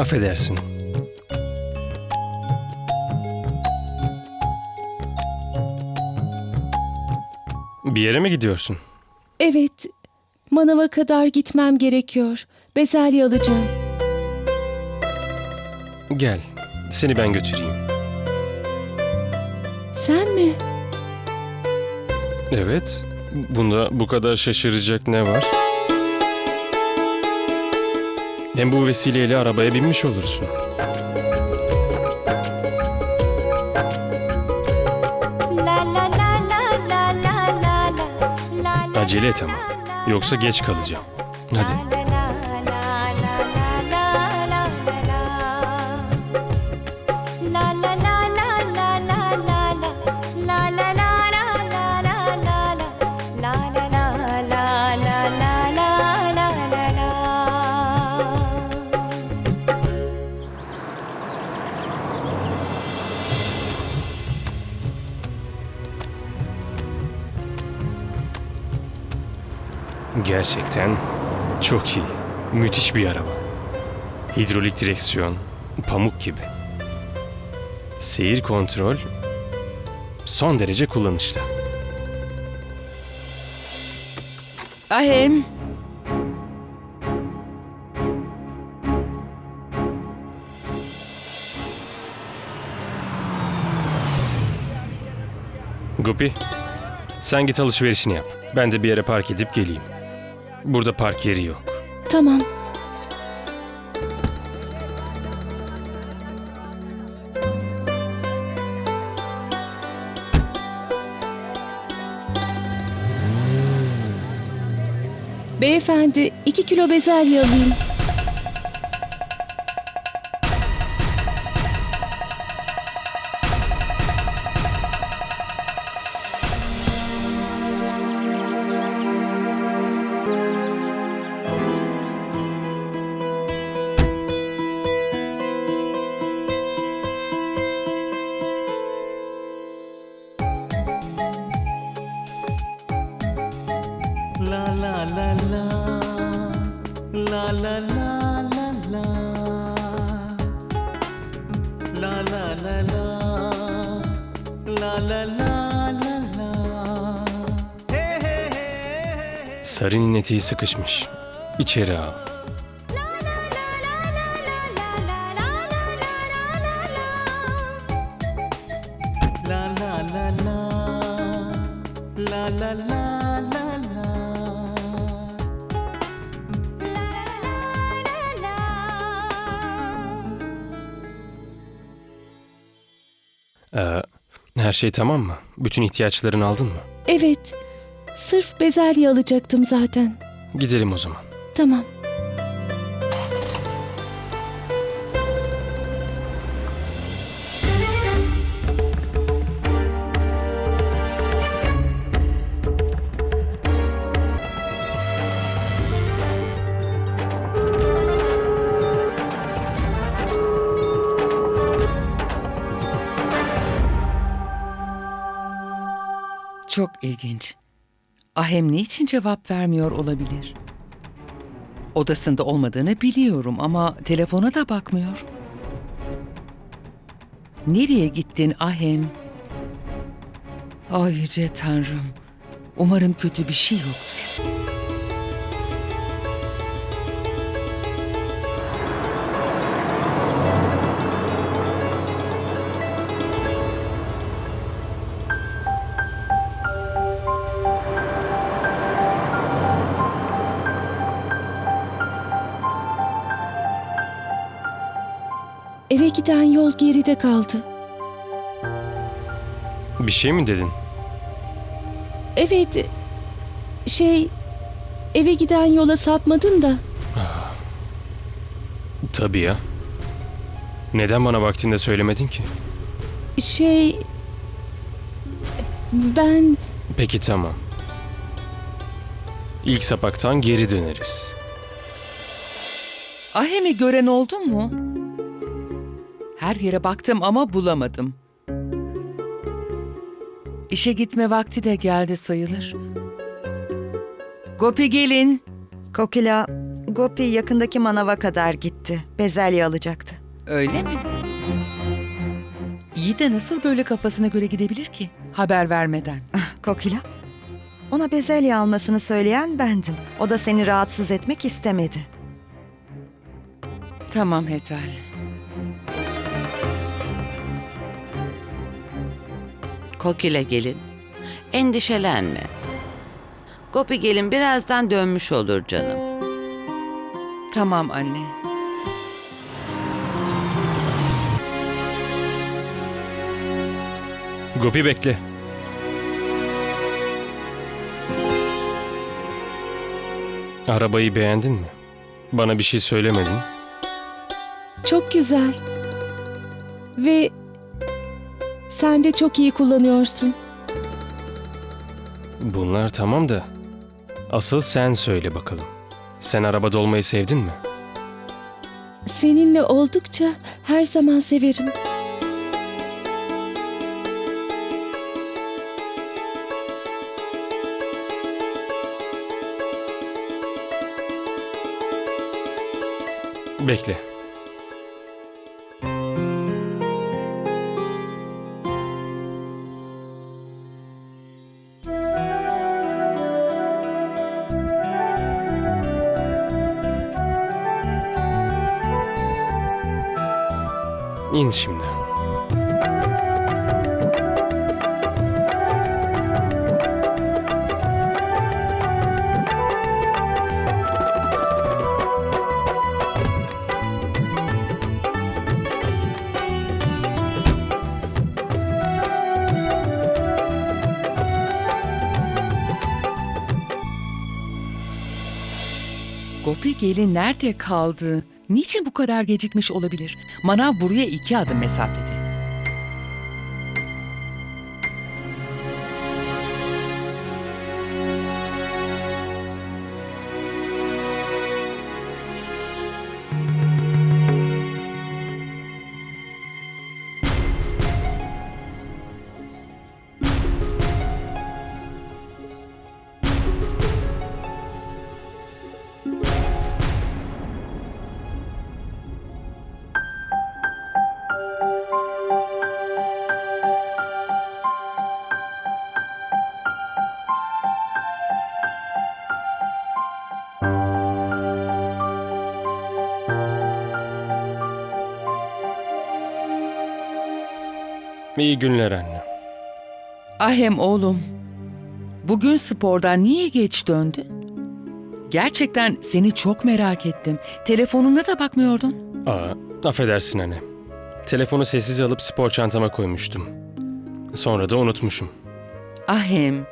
Affedersin. Bir yere mi gidiyorsun? Evet, manava kadar gitmem gerekiyor. Bezelye alacağım. Gel, seni ben götüreyim. Sen mi? Evet, bunda bu kadar şaşıracak ne var? Hem bu vesileyle arabaya binmiş olursun. Acele et ama. Yoksa geç kalacağım. Hadi. Gerçekten çok iyi. Müthiş bir araba. Hidrolik direksiyon, pamuk gibi. Seyir kontrol son derece kullanışlı. Ahem. Gupi, sen git alışverişini yap. Ben de bir yere park edip geleyim. Burada park yeri yok. Tamam. Beyefendi, iki kilo bezelye alayım. La la Sarı'nın eteği sıkışmış. İçeri al. Ee, her şey tamam mı? Bütün ihtiyaçlarını aldın mı? Evet, sırf bezelye alacaktım zaten. Gidelim o zaman. Tamam. Çok ilginç. Ahem niçin cevap vermiyor olabilir? Odasında olmadığını biliyorum ama telefona da bakmıyor. Nereye gittin Ahem? Ay yüce tanrım. Umarım kötü bir şey yoktur. Eve giden yol geride kaldı. Bir şey mi dedin? Evet, şey, eve giden yola sapmadın da. Tabii ya. Neden bana vaktinde söylemedin ki? Şey, ben Peki tamam. İlk sapaktan geri döneriz. Ahem'i gören oldu mu? Her yere baktım ama bulamadım. İşe gitme vakti de geldi sayılır. Gopi gelin. Kokila, Gopi yakındaki manava kadar gitti. Bezelye alacaktı. Öyle mi? İyi de nasıl böyle kafasına göre gidebilir ki? Haber vermeden. Kokila. Ona bezelye almasını söyleyen bendim. O da seni rahatsız etmek istemedi. Tamam Hetal. Kokile gelin. Endişelenme. Gopi gelin birazdan dönmüş olur canım. Tamam anne. Gopi bekle. Arabayı beğendin mi? Bana bir şey söylemedin. Çok güzel. Ve sen de çok iyi kullanıyorsun. Bunlar tamam da asıl sen söyle bakalım. Sen arabada olmayı sevdin mi? Seninle oldukça her zaman severim. Bekle. İn şimdi. Gopi gelin nerede kaldı? Niçin bu kadar gecikmiş olabilir? Manav buraya iki adım mesafede. İyi günler anne. Ahem oğlum. Bugün spordan niye geç döndün? Gerçekten seni çok merak ettim. Telefonuna da bakmıyordun. Aa, affedersin anne. Telefonu sessize alıp spor çantama koymuştum. Sonra da unutmuşum. Ahem.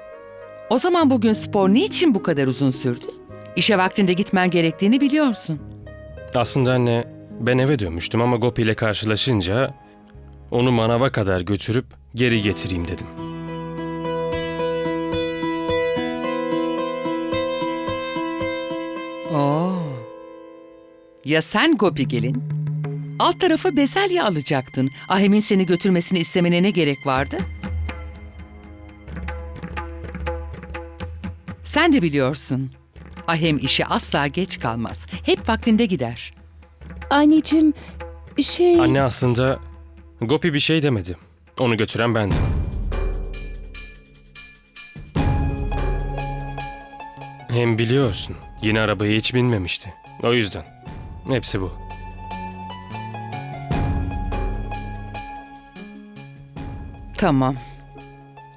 O zaman bugün spor niçin bu kadar uzun sürdü? İşe vaktinde gitmen gerektiğini biliyorsun. Aslında anne ben eve dönmüştüm ama Gopi ile karşılaşınca onu manava kadar götürüp geri getireyim dedim. Oo. Ya sen Gopi gelin? Alt tarafı bezelye alacaktın. Ahem'in seni götürmesini istemene ne gerek vardı? Sen de biliyorsun. Ahem işi asla geç kalmaz. Hep vaktinde gider. Anneciğim, şey... Anne aslında Gopi bir şey demedi. Onu götüren bendim. Hem biliyorsun yeni arabaya hiç binmemişti. O yüzden. Hepsi bu. Tamam.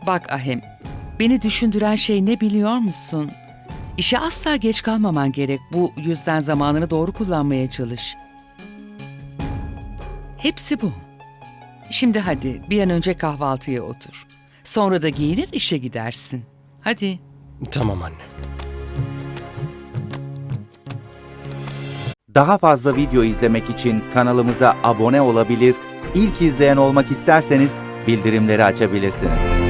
Bak Ahem, beni düşündüren şey ne biliyor musun? İşe asla geç kalmaman gerek. Bu yüzden zamanını doğru kullanmaya çalış. Hepsi bu. Şimdi hadi bir an önce kahvaltıya otur. Sonra da giyinir işe gidersin. Hadi. Tamam anne. Daha fazla video izlemek için kanalımıza abone olabilir, ilk izleyen olmak isterseniz bildirimleri açabilirsiniz.